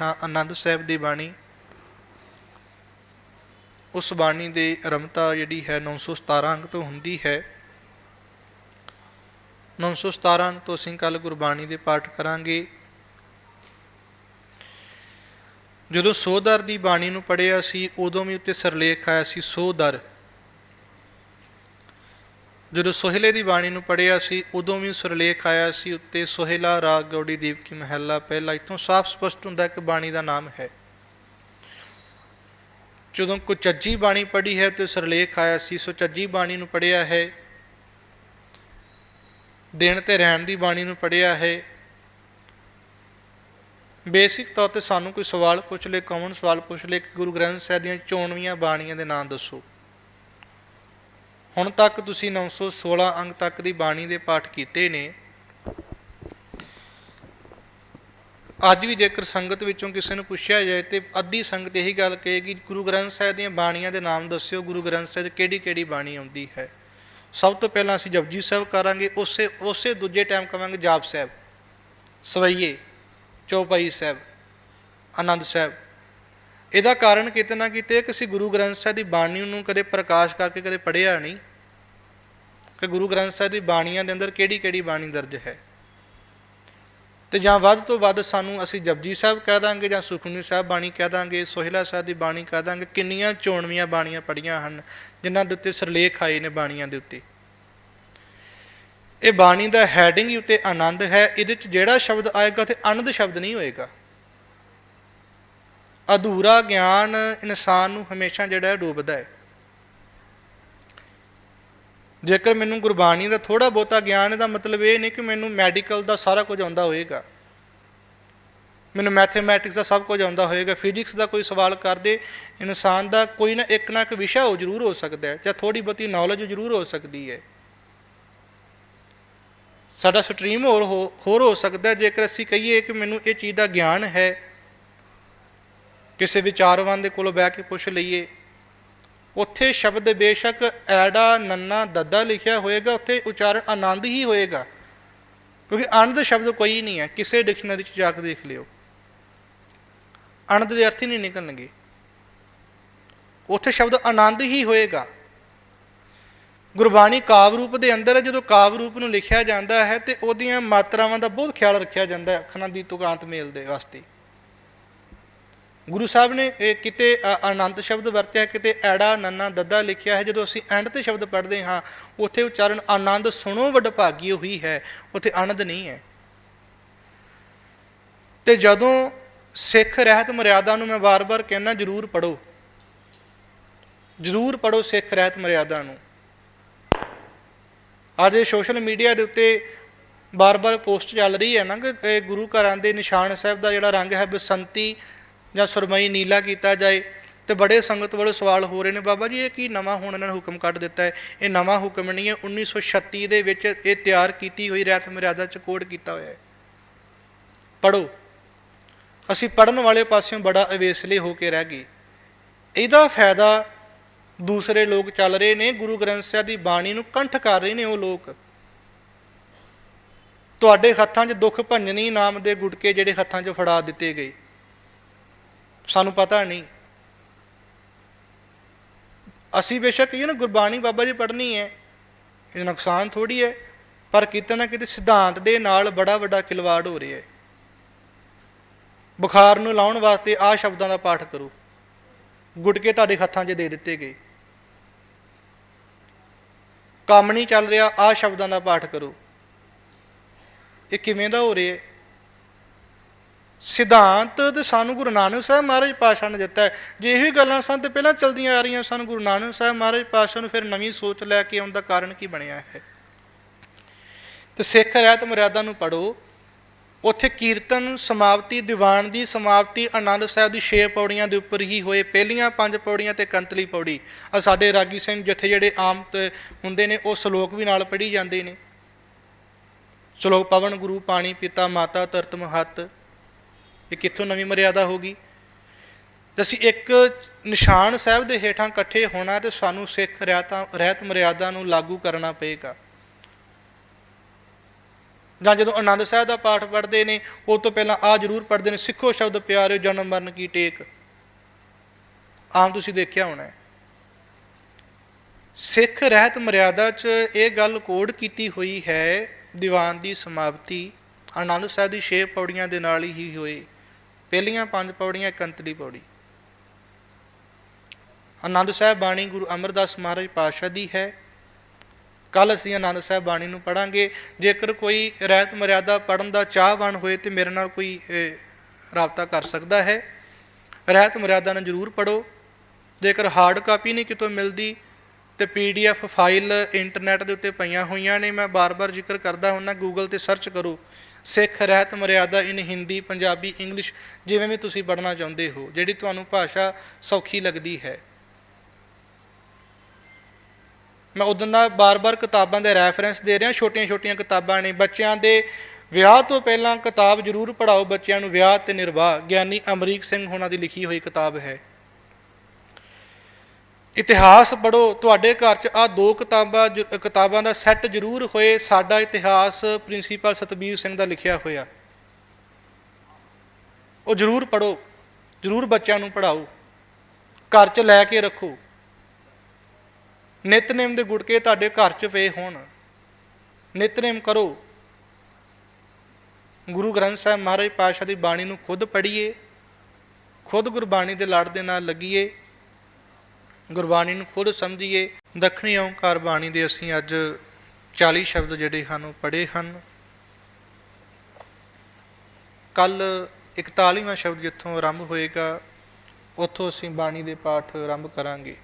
ਹਾਂ, ਆਨੰਦ ਸਾਹਿਬ ਦੀ ਬਾਣੀ। ਉਸ ਬਾਣੀ ਦੇ ਰਮਤਾ ਜਿਹੜੀ ਹੈ 917 ਅੰਕ ਤੋਂ ਹੁੰਦੀ ਹੈ। 917 ਅੰਕ ਤੋਂ ਅਸੀਂ ਕੱਲ ਗੁਰਬਾਣੀ ਦੇ ਪਾਠ ਕਰਾਂਗੇ। ਜਦੋਂ ਸੋਦਰ ਦੀ ਬਾਣੀ ਨੂੰ ਪੜਿਆ ਸੀ, ਉਦੋਂ ਵੀ ਉੱਤੇ ਸਰਲੇਖ ਆਇਆ ਸੀ, ਸੋਦਰ। ਜਦੋਂ ਸੋਹਿਲੇ ਦੀ ਬਾਣੀ ਨੂੰ ਪੜਿਆ ਸੀ, ਉਦੋਂ ਵੀ ਸੁਰਲੇਖ ਆਇਆ ਸੀ ਉੱਤੇ, ਸੋਹਿਲਾ ਰਾਗ ਗੌੜੀ ਦੀਪ ਕੀ ਮਹੱਲਾ, ਪਹਿਲਾ ਇਥੋਂ ਸਾਫ਼ ਸਪਸ਼ਟ ਹੁੰਦਾ ਕਿ ਬਾਣੀ ਦਾ ਨਾਮ ਹੈ। ਜਦੋਂ ਕੁਚੱਜੀ ਬਾਣੀ ਪੜ੍ਹੀ ਹੈ ਤੇ ਸਰਲੇਖ ਆਇਆ ਸੀ, ਸੋ ਚੱਜੀ ਬਾਣੀ ਨੂੰ ਪੜਿਆ ਹੈ। ਦਿਨ ਤੇ ਰਹਿਣ ਦੀ ਬਾਣੀ ਨੂੰ ਪੜਿਆ ਹੈ। ਬੇਸਿਕ ਤੌਰ ਤੇ ਸਾਨੂੰ ਕੋਈ ਸਵਾਲ ਪੁੱਛ ਲੇ ਕਾਮਨ ਸਵਾਲ ਪੁੱਛ ਲੇ ਕਿ ਗੁਰੂ ਗ੍ਰੰਥ ਸਾਹਿਬ ਦੀਆਂ ਚੋਣਵੀਆਂ ਬਾਣੀਆਂ ਦੇ ਨਾਮ ਦੱਸੋ। ਹੁਣ ਤੱਕ ਤੁਸੀਂ 916 ਅੰਗ ਤੱਕ ਦੀ ਬਾਣੀ ਦੇ ਪਾਠ ਕੀਤੇ ਨੇ। ਅੱਜ ਵੀ ਜੇਕਰ ਸੰਗਤ ਵਿੱਚੋਂ ਕਿਸੇ ਨੂੰ ਪੁੱਛਿਆ ਜਾਏ ਤੇ ਅੱਧੀ ਸੰਗਤ ਇਹੀ ਗੱਲ ਕਹੇਗੀ ਗੁਰੂ ਗ੍ਰੰਥ ਸਾਹਿਬ ਦੀਆਂ ਬਾਣੀਆਂ ਦੇ ਨਾਮ ਦੱਸਿਓ, ਗੁਰੂ ਗ੍ਰੰਥ ਸਾਹਿਬ ਕਿਹੜੀ ਕਿਹੜੀ ਬਾਣੀ ਆਉਂਦੀ ਹੈ। ਸਭ ਤੋਂ ਪਹਿਲਾਂ ਅਸੀਂ ਜਪਜੀ ਸਾਹਿਬ ਕਰਾਂਗੇ, ਉਸੇ ਉਸੇ ਦੂਜੇ ਟਾਈਮ ਕਵਾਂਗੇ ਜਾਪ ਸਾਹਿਬ, ਸਵਈਏ, ਚੌਪਈ ਸਾਹਿਬ, ਆਨੰਦ ਸਾਹਿਬ। ਇਹਦਾ ਕਾਰਨ ਕਿਤੇ ਨਾ ਕਿਤੇ ਕਿ ਅਸੀਂ ਗੁਰੂ ਗ੍ਰੰਥ ਸਾਹਿਬ ਦੀ ਬਾਣੀ ਨੂੰ ਕਦੇ ਪ੍ਰਕਾਸ਼ ਕਰਕੇ ਕਦੇ ਪੜ੍ਹਿਆ ਨਹੀਂ। ਕਿ ਗੁਰੂ ਗ੍ਰੰਥ ਸਾਹਿਬ ਦੀ ਬਾਣੀਆਂ ਦੇ ਅੰਦਰ ਕਿਹੜੀ ਕਿਹੜੀ ਬਾਣੀ ਦਰਜ ਹੈ? ਤੇ ਜਾਂ ਵੱਧ ਤੋਂ ਵੱਧ ਸਾਨੂੰ ਅਸੀਂ ਜਪਜੀ ਸਾਹਿਬ ਕਹਿ ਦਾਂਗੇ ਜਾਂ ਸੁਖਮਨੀ ਸਾਹਿਬ ਬਾਣੀ ਕਹਿ ਦਾਂਗੇ, ਸੋਹਿਲਾ ਸਾਹਿਬ ਦੀ ਬਾਣੀ ਕਹਿ ਦਾਂਗੇ, ਕਿੰਨੀਆਂ ਚੋਣਵੀਆਂ ਬਾਣੀਆਂ ਪੜੀਆਂ ਹਨ, ਜਿਨ੍ਹਾਂ ਦੇ ਉੱਤੇ ਸਰਲੇਖ ਆਏ ਨੇ ਬਾਣੀਆਂ ਦੇ ਉੱਤੇ। ਇਹ ਬਾਣੀ ਦਾ ਹੈਡਿੰਗ ਹੀ ਉੱਤੇ ਆਨੰਦ ਹੈ, ਇਹਦੇ ਚ ਜਿਹੜਾ ਸ਼ਬਦ ਆਏਗਾ ਤੇ ਆਨੰਦ ਸ਼ਬਦ ਨਹੀਂ ਹੋਏਗਾ। ਅਧੂਰਾ ਗਿਆਨ ਇਨਸਾਨ ਨੂੰ ਹਮੇਸ਼ਾ ਜਿਹੜਾ ਹੈ ਡੋਬਦਾ ਹੈ। ਜੇਕਰ ਮੈਨੂੰ ਗੁਰਬਾਣੀ ਦਾ ਥੋੜਾ ਬਹੁਤਾ ਗਿਆਨ ਦਾ ਮਤਲਬ ਇਹ ਨਹੀਂ ਕਿ ਮੈਨੂੰ ਮੈਡੀਕਲ ਦਾ ਸਾਰਾ ਕੁਝ ਆਉਂਦਾ ਹੋਏਗਾ। ਮੈਨੂੰ ਮੈਥਮੈਟਿਕਸ ਦਾ ਸਭ ਕੁਝ ਆਉਂਦਾ ਹੋਏਗਾ ਫਿਜ਼ਿਕਸ ਦਾ ਕੋਈ ਸਵਾਲ ਕਰਦੇ, ਇਨਸਾਨ ਦਾ ਕੋਈ ਨਾ ਇੱਕ ਨਾ ਇੱਕ ਵਿਸ਼ਾ ਹੋ ਜ਼ਰੂਰ ਹੋ ਸਕਦਾ ਹੈ, ਜਾਂ ਥੋੜੀ ਬਹੁਤੀ ਨੌਲੇਜ ਜ਼ਰੂਰ ਹੋ ਸਕਦੀ ਹੈ। ਸਾਡਾ ਸਟਰੀਮ ਹੋਰ ਹੋ- ਹੋਰ ਹੋ ਸਕਦਾ ਜੇਕਰ ਅਸੀਂ ਕਹੀਏ ਕਿ ਮੈਨੂੰ ਇਹ ਚੀਜ਼ ਦਾ ਗਿਆਨ ਹੈ, ਕਿਸੇ ਵਿਚਾਰਵਾਨ ਦੇ ਕੋਲੋਂ ਬਹਿ ਕੇ ਪੁੱਛ ਲਈਏ ਉੱਥੇ ਸ਼ਬਦ ਬੇਸ਼ੱਕ ਐੜਾ ਨੰਨਾ ਦੱਦਾ ਲਿਖਿਆ ਹੋਏਗਾ, ਉੱਥੇ ਉਚਾਰਨ ਆਨੰਦ ਹੀ ਹੋਏਗਾ। ਕਿਉਂਕਿ ਆਨੰਦ ਸ਼ਬਦ ਕੋਈ ਨਹੀਂ ਹੈ, ਕਿਸੇ ਡਿਕਸ਼ਨਰੀ 'ਚ ਜਾ ਕੇ ਦੇਖ ਲਿਓ। ਆਨੰਦ ਦੇ ਅਰਥ ਹੀ ਨਹੀਂ ਨਿਕਲਣਗੇ। ਉੱਥੇ ਸ਼ਬਦ ਆਨੰਦ ਹੀ ਹੋਏਗਾ। ਗੁਰਬਾਣੀ ਕਾਵ ਰੂਪ ਦੇ ਅੰਦਰ ਜਦੋਂ ਕਾਵ ਰੂਪ ਨੂੰ ਲਿਖਿਆ ਜਾਂਦਾ ਹੈ ਤੇ ਉਹਦੀਆਂ ਮਾਤਰਾਵਾਂ ਦਾ ਬਹੁਤ ਖਿਆਲ ਰੱਖਿਆ ਜਾਂਦਾ ਹੈ ਅੱਖਾਂ ਦੀ ਤੁਕਾਂਤ ਮੇਲ ਦੇ ਵਾਸਤੇ। ਗੁਰੂ ਸਾਹਿਬ ਨੇ ਕਿਤੇ ਆਨੰਦ ਸ਼ਬਦ ਵਰਤਿਆ, ਕਿਤੇ ਐੜਾ, ਨੰਨਾ, ਦੱਦਾ ਲਿਖਿਆ ਹੈ, ਜਦੋਂ ਅਸੀਂ ਐਂਡ ਤੇ ਸ਼ਬਦ ਪੜ੍ਹਦੇ ਹਾਂ, ਉੱਥੇ ਉਚਾਰਨ ਆਨੰਦ ਸੁਣੋ ਵਡਭਾਗੀ ਹੋਈ ਹੈ, ਉੱਥੇ ਆਨੰਦ ਨਹੀਂ ਹੈ। ਤੇ ਜਦੋਂ ਸਿੱਖ ਰਹਿਤ ਮਰਿਆਦਾ ਨੂੰ ਮੈਂ ਵਾਰ-ਵਾਰ ਕਹਿਣਾ ਜਰੂਰ ਪੜੋ ਜਰੂਰ ਪੜੋ ਸਿੱਖ ਰਹਿਤ ਮਰਿਆਦਾ ਨੂੰ। ਅੱਜ ਸੋਸ਼ਲ ਮੀਡੀਆ ਦੇ ਉੱਤੇ ਬਾਰ-ਬਾਰ ਪੋਸਟ ਚੱਲ ਰਹੀ ਹੈ ਨਾ, ਕਿ ਗੁਰੂ ਘਰਾਂ ਦੇ ਨਿਸ਼ਾਨ ਸਾਹਿਬ ਦਾ ਜਿਹੜਾ ਰੰਗ ਹੈ, ਬਸੰਤੀ ਜਾਂ ਸੁਰਮਈ ਨੀਲਾ ਕੀਤਾ ਜਾਏ ਤੇ ਬੜੇ ਸੰਗਤ ਵੱਲੋਂ ਸਵਾਲ ਹੋ ਰਹੇ ਨੇ। ਬਾਬਾ ਜੀ, ਇਹ ਕੀ ਨਵਾਂ ਹੁਣ ਇਹਨਾਂ ਨੇ ਹੁਕਮ ਕੱਢ ਦਿੱਤਾ ਹੈ? ਇਹ ਨਵਾਂ ਹੁਕਮ ਨਹੀਂ ਹੈ। 1936 ਦੇ ਵਿੱਚ ਇਹ ਤਿਆਰ ਕੀਤੀ ਹੋਈ ਰਹਿਤ ਮਰਿਆਦਾ ਚ ਕੋਡ ਕੀਤਾ ਹੋਇਆ ਹੈ। ਪੜੋ ਅਸੀਂ ਪੜਨ ਵਾਲੇ ਪਾਸਿਓਂ ਬੜਾ ਅਵੇਸਲੇ ਹੋ ਕੇ ਰਹਿ ਗਏ। ਇਹਦਾ ਫਾਇਦਾ ਦੂਸਰੇ ਲੋਕ ਚੱਲ ਰਹੇ ਨੇ। ਗੁਰੂ ਗ੍ਰੰਥ ਸਾਹਿਬ ਦੀ ਬਾਣੀ ਨੂੰ ਕੰਠ ਕਰ ਰਹੇ ਨੇ ਉਹ ਲੋਕ। ਤੁਹਾਡੇ ਹੱਥਾਂ 'ਚ ਦੁੱਖ ਭੰਜਨੀ ਨਾਮ ਦੇ ਗੁਟਕੇ ਜਿਹੜੇ ਹੱਥਾਂ 'ਚ ਫੜਾ ਦਿੱਤੇ ਗਏ। ਸਾਨੂੰ ਪਤਾ ਨਹੀਂ। ਅਸੀਂ ਬੇਸ਼ੱਕ ਇਹ ਨਾ ਗੁਰਬਾਣੀ ਬਾਬਾ ਜੀ ਪੜ੍ਹਨੀ ਹੈ। ਇਹ ਨੁਕਸਾਨ ਥੋੜੀ ਹੈ, ਪਰ ਕਿਤੇ ਨਾ ਕਿਤੇ ਸਿਧਾਂਤ ਦੇ ਨਾਲ ਬੜਾ ਵੱਡਾ ਖਿਲਵਾੜ ਹੋ ਰਿਹਾ ਹੈ। ਬੁਖਾਰ ਨੂੰ ਲਾਉਣ ਵਾਸਤੇ ਆ ਸ਼ਬਦਾਂ ਦਾ ਪਾਠ ਕਰੋ। ਗੁਟਕੇ ਤੁਹਾਡੇ ਹੱਥਾਂ 'ਚ ਦੇ ਦਿੱਤੇ ਗਏ। ਕੰਮ ਨਹੀਂ ਚੱਲ ਰਿਹਾ ਆ ਸ਼ਬਦਾਂ ਦਾ ਪਾਠ ਕਰੋ। ਇਹ ਕਿਵੇਂ ਦਾ ਹੋ ਰਿਹਾ ਹੈ? ਸਿਧਾਂਤ ਤੇ ਸਾਨੂੰ ਗੁਰੂ ਨਾਨਕ ਸਾਹਿਬ ਮਹਾਰਾਜ ਪਾਸ਼ਾ ਨੇ ਦਿੱਤਾ ਹੈ। ਜੇ ਇਹੀ ਗੱਲਾਂ ਸਨ ਤੇ ਪਹਿਲਾਂ ਚਲਦੀਆਂ ਆ ਰਹੀਆਂ, ਸਨ ਗੁਰੂ ਨਾਨਕ ਸਾਹਿਬ ਮਹਾਰਾਜ ਪਾਸ਼ਾ ਨੂੰ ਫਿਰ ਨਵੀਂ ਸੋਚ ਲੈ ਕੇ ਆਉਣ ਦਾ ਕਾਰਨ ਕੀ ਬਣਿਆ ਹੈ? ਤੇ ਸਿੱਖ ਰਹਿਤ ਮਰਿਆਦਾ ਨੂੰ ਪੜੋ ਉੱਥੇ ਕੀਰਤਨ, ਸਮਾਪਤੀ, ਦੀਵਾਨ ਦੀ ਸਮਾਪਤੀ, ਆਨੰਦ ਸਾਹਿਬ ਦੀ 6 ਪੌੜੀਆਂ ਦੇ ਉੱਪਰ ਹੀ ਹੋਏ। ਪਹਿਲੀਆਂ ਪੰਜ ਪੌੜੀਆਂ ਤੇ ਕੰਤਲੀ ਪੌੜੀ। ਆ ਸਾਡੇ ਰਾਗੀ ਸਿੰਘ ਜਿੱਥੇ ਜਿਹੜੇ ਆਮ ਤੇ ਹੁੰਦੇ ਨੇ, ਉਹ ਸ਼ਲੋਕ ਵੀ ਨਾਲ ਪੜ੍ਹੀ ਜਾਂਦੇ ਨੇ। ਸ਼ਲੋਕ ਪਵਨ ਗੁਰੂ, ਪਾਣੀ ਪਿਤਾ, ਮਾਤਾ ਧਰਤ ਮਹਤ। ਇਹ ਕਿੱਥੋਂ ਨਵੀਂ ਮਰਿਆਦਾ ਹੋਗੀ ਤੇ ਅਸੀਂ ਇੱਕ ਨਿਸ਼ਾਨ ਸਾਹਿਬ ਦੇ ਹੇਠਾਂ ਇਕੱਠੇ ਹੋਣਾ ਤੇ ਸਾਨੂੰ ਸਿੱਖ ਰਹਿਤਾਂ ਰਹਿਤ ਮਰਿਆਦਾ ਨੂੰ ਲਾਗੂ ਕਰਨਾ ਪਏਗਾ। ਜਾਂ ਜਦੋਂ ਆਨੰਦ ਸਾਹਿਬ ਦਾ ਪਾਠ ਪੜ੍ਹਦੇ ਨੇ, ਉਹ ਤੋਂ ਪਹਿਲਾਂ ਆ ਜ਼ਰੂਰ ਪੜ੍ਹਦੇ ਨੇ, ਸਿੱਖੋ ਸ਼ਬਦ ਪਿਆਰੇ ਜਨਮ ਮਰਨ ਕੀ ਟੇਕ। ਆਮ ਤੁਸੀਂ ਦੇਖਿਆ ਹੋਣਾ ਸਿੱਖ ਰਹਿਤ ਮਰਿਆਦਾ 'ਚ ਇਹ ਗੱਲ ਕੋਡ ਕੀਤੀ ਹੋਈ ਹੈ, ਦੀਵਾਨ ਦੀ ਸਮਾਪਤੀ, ਆਨੰਦ ਸਾਹਿਬ ਦੀ ਛੇ ਪੌੜੀਆਂ ਦੇ ਨਾਲ ਹੀ ਹੋਈ ਪਹਿਲੀਆਂ ਪੰਜ ਪੌੜੀਆਂ, ਇੱਕ ਅੰਤਲੀ ਪੌੜੀ। ਆਨੰਦ ਸਾਹਿਬ ਬਾਣੀ ਗੁਰੂ ਅਮਰਦਾਸ ਮਹਾਰਾਜ ਪਾਤਸ਼ਾਹ ਦੀ ਹੈ। ਕੱਲ ਅਸੀਂ ਆਨੰਦ ਸਾਹਿਬ ਬਾਣੀ ਨੂੰ ਪੜਾਂਗੇ ਜੇਕਰ ਕੋਈ ਰਹਿਤ ਮਰਿਆਦਾ ਪੜਨ ਦਾ ਚਾਹਵਾਨ ਹੋਏ ਤੇ ਮੇਰੇ ਨਾਲ ਕੋਈ ਰਾਬਤਾ ਕਰ ਸਕਦਾ ਹੈ। ਰਹਿਤ ਮਰਿਆਦਾ ਨੂੰ ਜ਼ਰੂਰ ਪੜੋ ਜੇਕਰ ਹਾਰਡ ਕਾਪੀ ਨਹੀਂ ਕਿਤੋਂ ਮਿਲਦੀ ਤੇ ਪੀਡੀਐਫ ਫਾਈਲ ਇੰਟਰਨੈਟ ਦੇ ਉੱਤੇ ਪਈਆਂ ਹੋਈਆਂ ਨੇ, ਮੈਂ ਬਾਰ-ਬਾਰ ਜ਼ਿਕਰ ਕਰਦਾ ਹੁੰਨਾ ਗੂਗਲ ਤੇ ਸਰਚ ਕਰੋ। ਸਿੱਖ, ਰਹਿਤ, ਮਰਿਆਦਾ ਇਨ ਹਿੰਦੀ, ਪੰਜਾਬੀ, ਇੰਗਲਿਸ਼ ਜਿਵੇਂ ਵੀ ਤੁਸੀਂ ਪੜ੍ਹਨਾ ਚਾਹੁੰਦੇ ਹੋ, ਜਿਹੜੀ ਤੁਹਾਨੂੰ ਭਾਸ਼ਾ ਸੌਖੀ ਲੱਗਦੀ ਹੈ। ਮੈਂ ਉਦੋਂ ਦਾ ਬਾਰ-ਬਾਰ ਕਿਤਾਬਾਂ ਦੇ ਰੈਫਰੈਂਸ ਦੇ ਰਿਹਾ, ਛੋਟੀਆਂ-ਛੋਟੀਆਂ ਕਿਤਾਬਾਂ ਨੇ। ਬੱਚਿਆਂ ਦੇ ਵਿਆਹ ਤੋਂ ਪਹਿਲਾਂ ਕਿਤਾਬ ਜ਼ਰੂਰ ਪੜ੍ਹਾਓ, ਬੱਚਿਆਂ ਨੂੰ ਵਿਆਹ ਤੇ ਨਿਰਵਾਹ, ਗਿਆਨੀ ਅਮਰੀਕ ਸਿੰਘ ਹੋਣਾ ਦੀ ਲਿਖੀ ਹੋਈ ਕਿਤਾਬ ਹੈ। ਇਤਿਹਾਸ ਪੜੋ ਤੁਹਾਡੇ ਘਰ 'ਚ ਆ ਦੋ ਕਿਤਾਬਾਂ ਜ- ਕਿਤਾਬਾਂ ਦਾ ਸੈੱਟ ਜ਼ਰੂਰ ਹੋਏ, ਸਾਡਾ ਇਤਿਹਾਸ ਪ੍ਰਿੰਸੀਪਲ ਸਤਬੀਰ ਸਿੰਘ ਦਾ ਲਿਖਿਆ ਹੋਇਆ। ਉਹ ਜ਼ਰੂਰ ਪੜੋ ਜ਼ਰੂਰ ਬੱਚਿਆਂ ਨੂੰ ਪੜਾਓ ਘਰ 'ਚ ਲੈ ਕੇ ਰੱਖੋ। ਨਿਤਨੇਮ ਦੇ ਗੁਟਕੇ ਤੁਹਾਡੇ ਘਰ 'ਚ ਪਏ ਹੋਣ। ਨਿਤਨੇਮ ਕਰੋ। ਗੁਰੂ ਗ੍ਰੰਥ ਸਾਹਿਬ ਮਹਾਰਾਜ ਪਾਤਸ਼ਾਹ ਦੀ ਬਾਣੀ ਨੂੰ ਖੁਦ ਪੜ੍ਹੀਏ, ਖੁਦ ਗੁਰਬਾਣੀ ਦੇ ਲੜ ਦੇ ਨਾਲ ਲੱਗੀਏ। ਗੁਰਬਾਣੀ ਨੂੰ ਖੁਦ ਸਮਝੀਏ, ਦੱਖਣੀ ਓੰਕਾਰ ਬਾਣੀ ਦੇ ਅਸੀਂ ਅੱਜ 40 ਸ਼ਬਦ ਜਿਹੜੇ ਹਨ ਉਹ ਪੜ੍ਹੇ ਹਨ। ਕੱਲ 41ਵਾਂ ਸ਼ਬਦ ਜਿੱਥੋਂ ਆਰੰਭ ਹੋਏਗਾ, ਉੱਥੋਂ ਅਸੀਂ ਬਾਣੀ ਦੇ ਪਾਠ ਆਰੰਭ ਕਰਾਂਗੇ।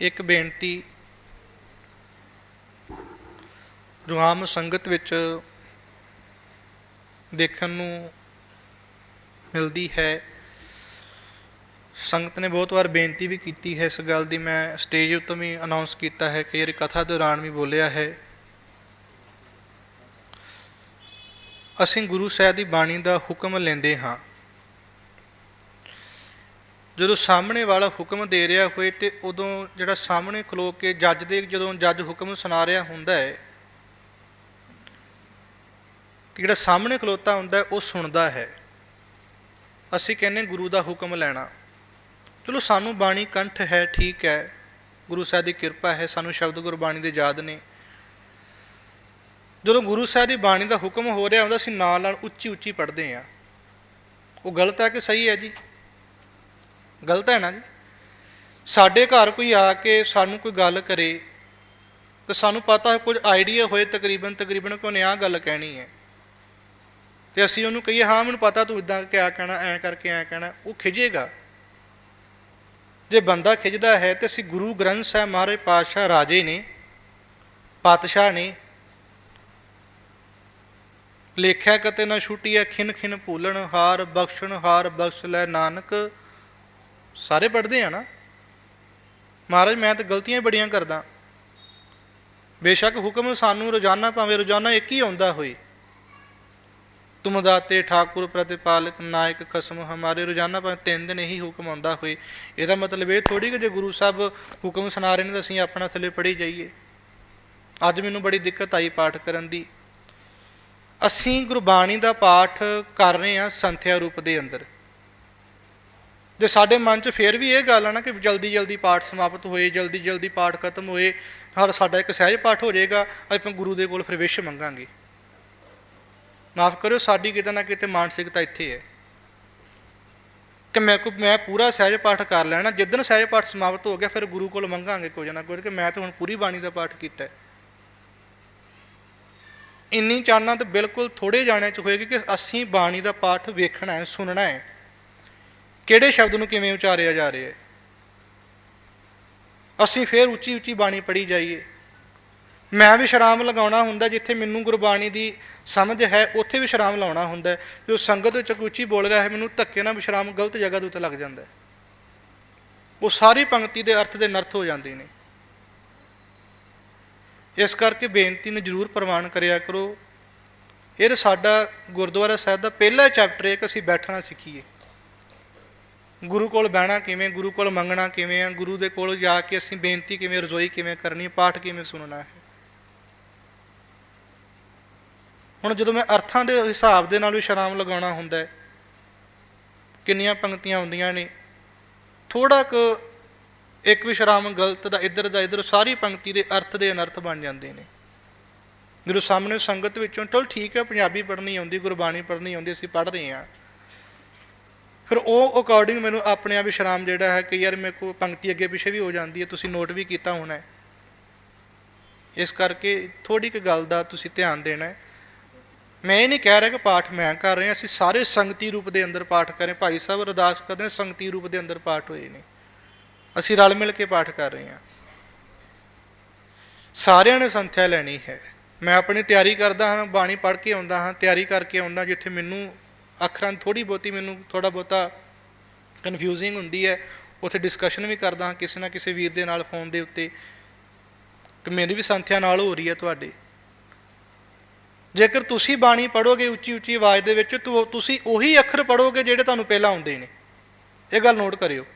ਇੱਕ ਬੇਨਤੀ ਜੋ ਆਮ ਸੰਗਤ ਵਿੱਚ ਦੇਖਣ ਨੂੰ ਮਿਲਦੀ ਹੈ ਸੰਗਤ ਨੇ ਬਹੁਤ ਵਾਰ ਬੇਨਤੀ ਵੀ ਕੀਤੀ ਹੈ ਇਸ ਗੱਲ ਦੀ। ਮੈਂ ਸਟੇਜ ਉੱਤੇ ਵੀ ਅਨਾਉਂਸ ਕੀਤਾ ਹੈ ਕਿ ਇਹ ਕਥਾ ਦੌਰਾਨ ਵੀ ਬੋਲਿਆ ਹੈ। ਅਸੀਂ ਗੁਰੂ ਸਾਹਿਬ ਦੀ ਬਾਣੀ ਦਾ ਹੁਕਮ ਲੈਂਦੇ ਹਾਂ। ਜਦੋਂ ਸਾਹਮਣੇ ਵਾਲਾ ਹੁਕਮ ਦੇ ਰਿਹਾ ਹੋਏ ਤੇ ਉਦੋਂ ਜਿਹੜਾ ਸਾਹਮਣੇ ਖਲੋ ਕੇ ਜੱਜ ਦੇ ਜਦੋਂ ਜੱਜ ਹੁਕਮ ਸੁਣਾ ਰਿਹਾ ਹੁੰਦਾ ਹੈ, ਤੇ ਜਿਹੜਾ ਸਾਹਮਣੇ ਖਲੋਤਾ ਹੁੰਦਾ ਉਹ ਸੁਣਦਾ ਹੈ। ਅਸੀਂ ਕਹਿੰਨੇ ਗੁਰੂ ਦਾ ਹੁਕਮ ਲੈਣਾ। ਚਲੋ ਸਾਨੂੰ ਬਾਣੀ ਕੰਠ ਹੈ, ਠੀਕ ਹੈ। ਗੁਰੂ ਸਾਹਿਬ ਦੀ ਕਿਰਪਾ ਹੈ, ਸਾਨੂੰ ਸ਼ਬਦ ਗੁਰਬਾਣੀ ਦੇ ਯਾਦ ਨੇ। ਜਦੋਂ ਗੁਰੂ ਸਾਹਿਬ ਦੀ ਬਾਣੀ ਦਾ ਹੁਕਮ ਹੋ ਰਿਹਾ ਹੁੰਦਾ, ਅਸੀਂ ਨਾਲ ਨਾਲ ਉੱਚੀ ਉੱਚੀ ਪੜ੍ਹਦੇ ਆ ਉਹ ਗਲਤ ਹੈ ਕਿ ਸਹੀ ਹੈ ਜੀ? ਗਲਤ ਹੈ ਨਾ ਜੀ? ਸਾਡੇ ਘਰ ਕੋਈ ਆ ਕੇ ਸਾਨੂੰ ਕੋਈ ਗੱਲ ਕਰੇ, ਤੇ ਸਾਨੂੰ ਪਤਾ ਹੈ ਕੁਝ ਆਈਡੀਆ ਹੋਏ, ਤਕਰੀਬਨ ਤਕਰੀਬਨ ਕਿ ਉਹਨੇ ਆ ਗੱਲ ਕਹਿਣੀ ਹੈ। ਤੇ ਅਸੀਂ ਉਹਨੂੰ ਕਹੀਏ, ਹਾਂ, ਮੈਨੂੰ ਪਤਾ ਤੂੰ ਇਦਾਂ ਕਿਆ ਕਹਿਣਾ, ਐ ਕਰਕੇ, ਐ ਕਹਿਣਾ। ਉਹ ਖਿਜੇਗਾ ਜੇ ਬੰਦਾ ਖਿਜਦਾ ਹੈ ਤੇ ਅਸੀਂ ਗੁਰੂ ਗ੍ਰੰਥ ਸਾਹਿਬ ਮਹਾਰਾਜ ਪਾਤਸ਼ਾਹ ਰਾਜੇ ਨੇ, ਪਾਤਸ਼ਾਹ ਨੇ ਲੇਖਿਆ ਕਤੇ ਨਾ ਛੁਟੀਐ ਖਿਨ ਖਿਨ ਭੂਲਣ ਹਾਰ, ਬਖਸ਼ਣ ਹਾਰ, ਬਖਸ਼ ਲੈ ਨਾਨਕ। ਸਾਰੇ ਪੜ੍ਹਦੇ ਆ ਨਾ? ਮਹਾਰਾਜ, ਮੈਂ ਤਾਂ ਗਲਤੀਆਂ ਹੀ ਬੜੀਆਂ ਕਰਦਾ। ਬੇਸ਼ੱਕ ਹੁਕਮ ਸਾਨੂੰ ਰੋਜ਼ਾਨਾ ਭਾਵੇਂ ਰੋਜ਼ਾਨਾ ਇੱਕ ਹੀ ਆਉਂਦਾ ਹੋਏ। ਤੁਮ ਦਾਤੇ ਠਾਕੁਰ ਪ੍ਰਤਿਪਾਲਕ ਨਾਇਕ ਖਸਮ, ਹਮਾਰੇ ਰੋਜ਼ਾਨਾ ਭਾਵੇਂ ਤਿੰਨ ਦਿਨ ਇਹੀ ਹੁਕਮ ਆਉਂਦਾ ਹੋਏ। ਇਹਦਾ ਮਤਲਬ ਇਹ ਥੋੜੀ ਕਿ ਜੇ ਗੁਰੂ ਸਾਹਿਬ ਹੁਕਮ ਸੁਣਾ ਰਹੇ ਨੇ ਤਾਂ ਅਸੀਂ ਆਪਣਾ ਥੱਲੇ ਪੜੀ ਜਾਈਏ। ਅੱਜ ਮੈਨੂੰ ਬੜੀ ਦਿੱਕਤ ਆਈ ਪਾਠ ਕਰਨ ਦੀ। ਅਸੀਂ ਗੁਰਬਾਣੀ ਦਾ ਪਾਠ ਕਰ ਰਹੇ ਹਾਂ ਸੰਥਿਆ ਰੂਪ ਦੇ ਅੰਦਰ। ਜੇ ਸਾਡੇ ਮਨ 'ਚ ਫੇਰ ਵੀ ਇਹ ਗੱਲ ਆ ਨਾ ਕਿ ਜਲਦੀ ਜਲਦੀ ਪਾਠ ਸਮਾਪਤ ਹੋਏ, ਜਲਦੀ ਜਲਦੀ ਪਾਠ ਖਤਮ ਹੋਏ ਹਰ ਸਾਡਾ ਇੱਕ ਸਹਿਜ ਪਾਠ ਹੋ ਜਾਏਗਾ, ਆਪਾਂ ਗੁਰੂ ਦੇ ਕੋਲ ਫਿਰ ਵਿਸ਼ ਮੰਗਾਂਗੇ। ਮਾਫ ਕਰਿਓ, ਸਾਡੀ ਕਿਤੇ ਨਾ ਕਿਤੇ ਮਾਨਸਿਕਤਾ ਇੱਥੇ ਹੈ। ਕਿ ਮੈਂ ਕੋ ਮੈਂ ਪੂਰਾ ਸਹਿਜ ਪਾਠ ਕਰ ਲੈਣਾ ਜਿੱਦਨ ਸਹਿਜ ਪਾਠ ਸਮਾਪਤ ਹੋ ਗਿਆ, ਫਿਰ ਗੁਰੂ ਕੋਲ ਮੰਗਾਂਗੇ ਕੁਝ ਨਾ ਕੁਝ, ਕਿ ਮੈਂ ਤਾਂ ਹੁਣ ਪੂਰੀ ਬਾਣੀ ਦਾ ਪਾਠ ਕੀਤਾ ਹੈ। ਇੰਨੀ ਚਾਨਣਾ ਤਾਂ ਬਿਲਕੁਲ ਥੋੜੇ ਜਾਣਿਆਂ ਚ ਹੋਏਗੀ ਕਿ ਅਸੀਂ ਬਾਣੀ ਦਾ ਪਾਠ ਵੇਖਣਾ ਹੈ, ਸੁਣਨਾ ਹੈ। ਕਿਹੜੇ ਸ਼ਬਦ ਨੂੰ ਕਿਵੇਂ ਉਚਾਰਿਆ ਜਾ ਰਿਹਾ ਹੈ? ਅਸੀਂ ਫੇਰ ਉੱਚੀ ਉੱਚੀ ਬਾਣੀ ਪੜ੍ਹੀ ਜਾਈਏ। ਮੈਂ ਵੀ ਸ਼ਰਾਮ ਲਗਾਉਣਾ ਹੁੰਦਾ ਜਿੱਥੇ ਮੈਨੂੰ ਗੁਰਬਾਣੀ ਦੀ ਸਮਝ ਹੈ, ਉੱਥੇ ਵੀ ਸ਼ਰਾਮ ਲਾਉਣਾ ਹੁੰਦਾ ਜੋ ਸੰਗਤ ਵਿੱਚ ਉੱਚੀ ਬੋਲ ਰਿਹਾ ਹੈ, ਮੈਨੂੰ ਧੱਕੇ ਨਾਲ ਵਿਸ਼ਰਾਮ ਗਲਤ ਜਗ੍ਹਾ ਦੇ ਉੱਤੇ ਲੱਗ ਜਾਂਦਾ ਉਹ ਸਾਰੀ ਪੰਕਤੀ ਦੇ ਅਰਥ ਦੇ ਨਰਥ ਹੋ ਜਾਂਦੇ ਨੇ। ਇਸ ਕਰਕੇ ਬੇਨਤੀ ਨੂੰ ਜਰੂਰ ਪ੍ਰਵਾਨ ਕਰਿਆ ਕਰੋ। ਇਹ ਸਾਡਾ ਗੁਰਦੁਆਰਾ ਸਾਹਿਬ ਦਾ ਪਹਿਲਾ ਚੈਪਟਰ ਹੈ ਕਿ ਅਸੀਂ ਬੈਠਣਾ ਸਿੱਖੀਏ। ਗੁਰੂ ਕੋਲ ਬਹਿਣਾ ਕਿਵੇਂ, ਗੁਰੂ ਕੋਲ ਮੰਗਣਾ ਕਿਵੇਂ ਆ, ਗੁਰੂ ਦੇ ਕੋਲ ਜਾ ਕੇ ਅਸੀਂ ਬੇਨਤੀ ਕਿਵੇਂ, ਰਜ਼ੋਈ ਕਿਵੇਂ ਕਰਨੀ, ਪਾਠ ਕਿਵੇਂ ਸੁਣਨਾ ਹੈ। ਹੁਣ ਜਦੋਂ ਮੈਂ ਅਰਥਾਂ ਦੇ ਹਿਸਾਬ ਦੇ ਨਾਲ ਵਿਸ਼ਰਾਮ ਲਗਾਉਣਾ ਹੁੰਦਾ ਹੈ, ਕਿੰਨੀਆਂ ਪੰਕਤੀਆਂ ਹੁੰਦੀਆਂ ਨੇ ਥੋੜਾ ਕੁ ਇੱਕ ਵਿਸ਼ਰਾਮ ਗਲਤ ਦਾ, ਇੱਧਰ ਦਾ, ਇੱਧਰ ਸਾਰੀ ਪੰਕਤੀ ਦੇ ਅਰਥ ਦੇ ਅਨਰਥ ਬਣ ਜਾਂਦੇ ਨੇ। ਜਦੋਂ ਸਾਹਮਣੇ ਸੰਗਤ ਵਿੱਚੋਂ, ਚਲ ਠੀਕ ਹੈ, ਪੰਜਾਬੀ ਪੜ੍ਹਨੀ ਆਉਂਦੀ, ਗੁਰਬਾਣੀ ਪੜ੍ਹਨੀ ਆਉਂਦੀ, ਅਸੀਂ ਪੜ੍ਹ ਰਹੇ ਹਾਂ। ਫਿਰ ਉਹ ਅਕੋਰਡਿੰਗ ਮੈਨੂੰ ਆਪਣੇ ਆਪ ਵਿਸ਼ਰਾਮ ਜਿਹੜਾ ਹੈ ਕਿ ਯਾਰ ਮੇਰੇ ਕੋ ਪੰਕਤੀ ਅੱਗੇ ਪਿੱਛੇ ਵੀ ਹੋ ਜਾਂਦੀ ਹੈ, ਤੁਸੀਂ ਨੋਟ ਵੀ ਕੀਤਾ ਹੋਣਾ ਹੈ। ਇਸ ਕਰਕੇ ਥੋੜੀ ਕੁ ਗੱਲ ਦਾ ਤੁਸੀਂ ਧਿਆਨ ਦੇਣਾ ਹੈ। ਮੈਂ ਇਹ ਨਹੀਂ ਕਹਿ ਰਿਹਾ ਕਿ ਪਾਠ ਮੈਂ ਕਰ ਰਿਹਾ, ਅਸੀਂ ਸਾਰੇ ਸੰਗਤੀ ਰੂਪ ਦੇ ਅੰਦਰ ਪਾਠ ਕਰ ਰਹੇ ਭਾਈ ਸਾਹਿਬ ਅਰਦਾਸ ਕਰਦੇ ਸੰਗਤੀ ਰੂਪ ਦੇ ਅੰਦਰ ਪਾਠ ਹੋਏ ਨੇ ਅਸੀਂ ਰਲ ਮਿਲ ਕੇ ਪਾਠ ਕਰ ਰਹੇ ਹਾਂ। ਸਾਰਿਆਂ ਨੇ ਸੰਥਿਆ ਲੈਣੀ ਹੈ। ਮੈਂ ਆਪਣੀ ਤਿਆਰੀ ਕਰਦਾ ਹਾਂ, ਬਾਣੀ ਪੜ੍ਹ ਕੇ ਆਉਂਦਾ ਹਾਂ, ਤਿਆਰੀ ਕਰਕੇ ਆਉਂਦਾ, ਜਿੱਥੇ ਮੈਨੂੰ ਅੱਖਰਾਂ ਥੋੜੀ ਬਹੁਤੀ ਮੈਨੂੰ ਥੋੜਾ ਬਹੁਤਾ ਕਨਫਿਊਜ਼ਿੰਗ ਹੁੰਦੀ ਹੈ, ਉੱਥੇ ਡਿਸਕਸ਼ਨ ਵੀ ਕਰਦਾ ਹਾਂ, ਕਿਸੇ ਨਾ ਕਿਸੇ ਵੀਰ ਦੇ ਨਾਲ ਫੋਨ ਦੇ ਉੱਤੇ। ਕਿ ਮੇਰੀ ਵੀ ਸੰਥਿਆ ਨਾਲ ਹੋ ਰਹੀ ਹੈ ਤੁਹਾਡੇ। ਜੇਕਰ ਤੁਸੀਂ ਬਾਣੀ ਪੜੋਗੇ ਉੱਚੀ ਉੱਚੀ ਆਵਾਜ਼ ਦੇ ਵਿੱਚ, ਤੋ ਤੁਸੀਂ ਉਹੀ ਅੱਖਰ ਪੜੋਗੇ ਜਿਹੜੇ ਤੁਹਾਨੂੰ ਪਹਿਲਾਂ ਆਉਂਦੇ ਨੇ। ਇਹ ਗੱਲ ਨੋਟ ਕਰਿਓ।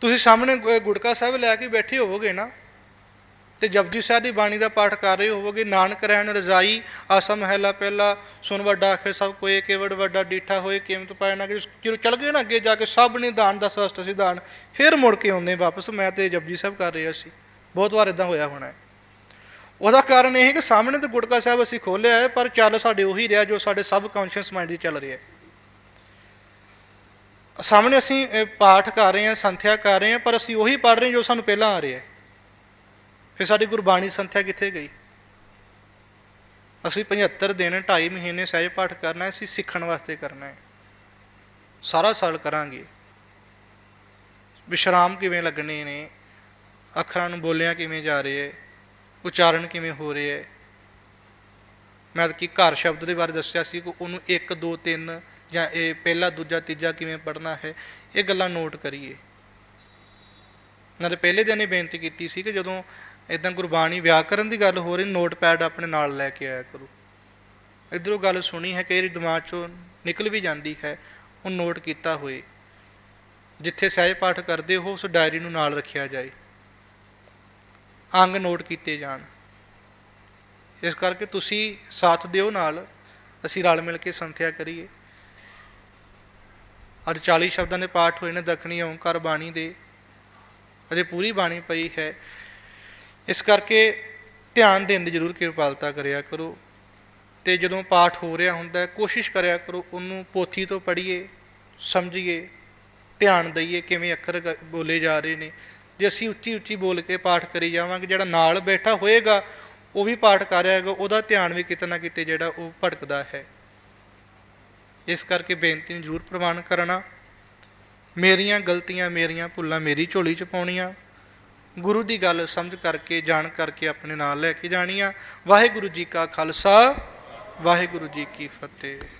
ਤੁਸੀਂ ਸਾਹਮਣੇ ਗੁ- ਗੁਟਕਾ ਸਾਹਿਬ ਲੈ ਕੇ ਬੈਠੇ ਹੋਵੋਗੇ ਨਾ, ਤੇ ਜਪਜੀ ਸਾਹਿਬ ਦੀ ਬਾਣੀ ਦਾ ਪਾਠ ਕਰ ਰਹੇ ਹੋਵੋਗੇ, ਨਾਨਕ ਰਹਿਣ ਰਜ਼ਾਈ, ਆਸਾ ਮਹਿਲਾ ਪਹਿਲਾ ਸੁਨ ਵੱਡਾ ਆਖੇ ਸਭ ਕੋਏ, ਕੇਵੜ ਵੱਡਾ ਡੀਠਾ ਹੋਏ, ਕੀਮਤ ਪਾਏ ਨਾ ਕਿ ਜਦੋਂ ਚਲ ਗਏ ਨਾ ਅੱਗੇ ਜਾ ਕੇ, ਸਭ ਨੇ ਦਾਨ ਦਾ ਸਵਸਤ ਸੀ ਦਾਨ, ਫਿਰ ਮੁੜ ਕੇ ਆਉਂਦੇ ਵਾਪਸ। ਮੈਂ ਤੇ ਜਪਜੀ ਸਾਹਿਬ ਕਰ ਰਿਹਾ ਸੀ ਬਹੁਤ ਵਾਰ ਇਦਾਂ ਹੋਇਆ ਹੋਣਾ ਹੈ। ਉਹਦਾ ਕਾਰਨ ਇਹ ਹੈ ਕਿ ਸਾਹਮਣੇ ਤਾਂ ਗੁਟਕਾ ਸਾਹਿਬ ਅਸੀਂ ਖੋਲਿਆ ਹੈ ਪਰ ਚੱਲ ਸਾਡੇ ਉਹੀ ਰਿਹਾ ਜੋ ਸਾਡੇ ਸਬ ਕੌਨਸ਼ੀਅਸ ਮਾਈਂਡ 'ਚ ਚੱਲ ਰਿਹਾ ਹੈ। ਸਾਹਮਣੇ ਅਸੀਂ ਪਾਠ ਕਰ ਰਹੇ ਹਾਂ ਸੰਥਿਆ ਕਰ ਰਹੇ ਹਾਂ ਪਰ ਅਸੀਂ ਉਹੀ ਪੜ ਰਹੇ ਹਾਂ ਜੋ ਸਾਨੂੰ ਪਹਿਲਾਂ ਆ ਰਿਹਾ ਹੈ। ਫਿਰ ਸਾਡੀ ਗੁਰਬਾਣੀ ਸੰਥਿਆ ਕਿੱਥੇ ਗਈ? ਅਸੀਂ 75 ਦਿਨ 2.5 ਮਹੀਨੇ ਸਹਿਜ ਪਾਠ ਕਰਨਾ ਹੈ, ਅਸੀਂ ਸਿੱਖਣ ਵਾਸਤੇ ਕਰਨਾ ਹੈ। ਸਾਰਾ ਸਾਲ ਕਰਾਂਗੇ। ਵਿਸ਼ਰਾਮ ਕਿਵੇਂ ਲੱਗਣੇ ਨੇ? ਅੱਖਰਾਂ ਨੂੰ ਬੋਲਿਆ ਕਿਵੇਂ ਜਾ ਰਹੇ ਹੈ? ਉਚਾਰਨ ਕਿਵੇਂ ਹੋ ਰਿਹਾ ਹੈ? ਮੈਂ ਕਿ ਘਰ ਸ਼ਬਦ ਦੇ ਬਾਰੇ ਦੱਸਿਆ ਸੀ ਕਿ ਉਹਨੂੰ 1 2 3 ਜਾਂ ਇਹ ਪਹਿਲਾ, ਦੂਜਾ, ਤੀਜਾ ਕਿਵੇਂ ਪੜ੍ਹਨਾ ਹੈ, ਇਹ ਗੱਲਾਂ ਨੋਟ ਕਰੀਏ। ਨਾਲੇ ਪਹਿਲੇ ਦਿਨ ਹੀ ਬੇਨਤੀ ਕੀਤੀ ਸੀ ਕਿ ਜਦੋਂ ਇਦਾਂ ਗੁਰਬਾਣੀ ਵਿਆਕਰਨ ਦੀ ਗੱਲ ਹੋ ਰਹੀ, ਨੋਟਪੈਡ ਆਪਣੇ ਨਾਲ ਲੈ ਕੇ ਆਇਆ ਕਰੋ। ਇਧਰੋਂ ਗੱਲ ਸੁਣੀ ਹੈ ਕਿ ਵਾਰੀ ਦਿਮਾਗ ਚੋਂ ਨਿਕਲ ਵੀ ਜਾਂਦੀ ਹੈ, ਉਹ ਨੋਟ ਕੀਤਾ ਹੋਏ। ਜਿੱਥੇ ਸਹਿਜ ਪਾਠ ਕਰਦੇ ਹੋ, ਉਸ ਡਾਇਰੀ ਨੂੰ ਨਾਲ ਰੱਖਿਆ ਜਾਏ। ਅੰਗ ਨੋਟ ਕੀਤੇ ਜਾਣ। ਇਸ ਕਰਕੇ ਤੁਸੀਂ ਸਾਥ ਦਿਓ ਨਾਲ, ਅਸੀਂ ਰਲ ਮਿਲ ਕੇ ਸੰਥਿਆ ਕਰੀਏ। ਅੱਜ 40 ਸ਼ਬਦਾਂ ਦੇ ਪਾਠ ਹੋਏ ਨੇ ਦੱਖਣੀ ਓੰਕਾਰ ਬਾਣੀ ਦੇ। ਅਜੇ ਪੂਰੀ ਬਾਣੀ ਪਈ ਹੈ। ਇਸ ਕਰਕੇ ਧਿਆਨ ਦੇਣ ਦੀ ਜ਼ਰੂਰ ਕਿਰਪਾਲਤਾ ਕਰਿਆ ਕਰੋ। ਤੇ ਜਦੋਂ ਪਾਠ ਹੋ ਰਿਹਾ ਹੁੰਦਾ ਹੈ ਕੋਸ਼ਿਸ਼ ਕਰਿਆ ਕਰੋ ਉਹਨੂੰ ਪੋਥੀ ਤੋਂ ਪੜ੍ਹੀਏ, ਸਮਝੀਏ, ਧਿਆਨ ਦਈਏ ਕਿਵੇਂ ਅੱਖਰ ਬੋਲੇ ਜਾ ਰਹੇ ਨੇ। ਜੇ ਅਸੀਂ ਉੱਚੀ ਉੱਚੀ ਬੋਲ ਕੇ ਪਾਠ ਕਰੀ ਜਾਵਾਂਗੇ, ਜਿਹੜਾ ਨਾਲ ਬੈਠਾ ਹੋਏਗਾ, ਉਹ ਵੀ ਪਾਠ ਕਰ ਰਿਹਾ ਹੈਗਾ, ਉਹਦਾ ਧਿਆਨ ਵੀ ਕਿਤੇ ਨਾ ਕਿਤੇ ਜਿਹੜਾ ਉਹ ਭਟਕਦਾ ਹੈ। ਇਸ ਕਰਕੇ ਬੇਨਤੀ ਨੂੰ ਜ਼ਰੂਰ ਪ੍ਰਵਾਨ ਕਰਨਾ। ਮੇਰੀਆਂ ਗਲਤੀਆਂ, ਮੇਰੀਆਂ ਭੁੱਲਾਂ ਮੇਰੀ ਝੋਲੀ 'ਚ ਪਾਉਣੀਆਂ। ਗੁਰੂ ਦੀ ਗੱਲ ਸਮਝ ਕਰਕੇ, ਜਾਣ ਕਰਕੇ ਆਪਣੇ ਨਾਲ ਲੈ ਕੇ ਜਾਣੀਆਂ। ਵਾਹਿਗੁਰੂ ਜੀ ਕਾ ਖਾਲਸਾ, ਵਾਹਿਗੁਰੂ ਜੀ ਕੀ ਫਤਿਹ।